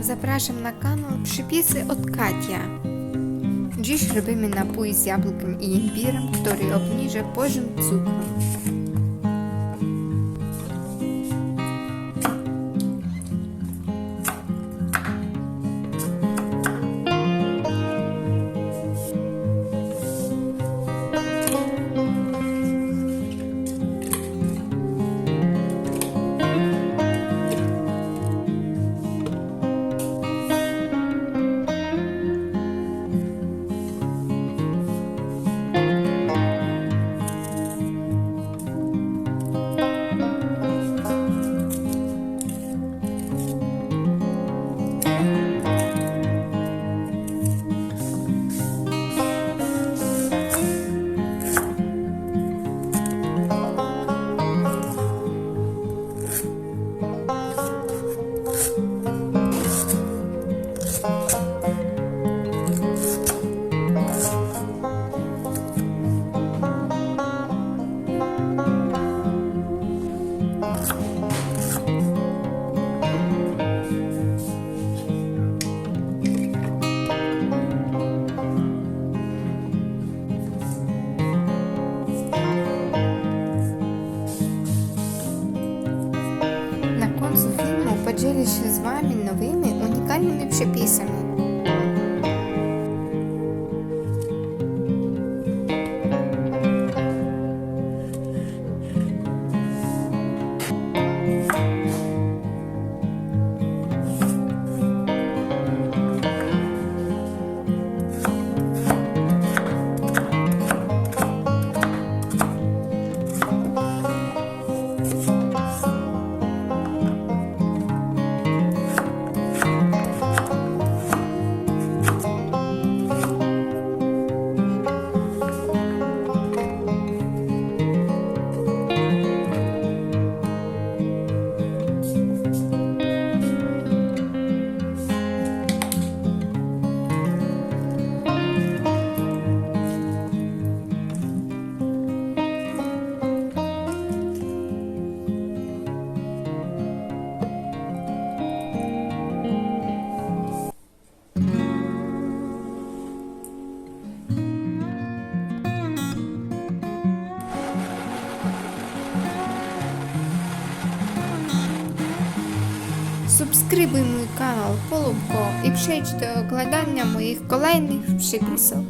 Zapraszam na kanał Przypisy od Katia. Dziś robimy napój z jabłkiem i imbirem, który obniży poziom cukru. Filmu podzielę się z Wami nowymi, Субскрибуй мій канал Полубко і пшеч до оглядання моїх колейних пшикісел.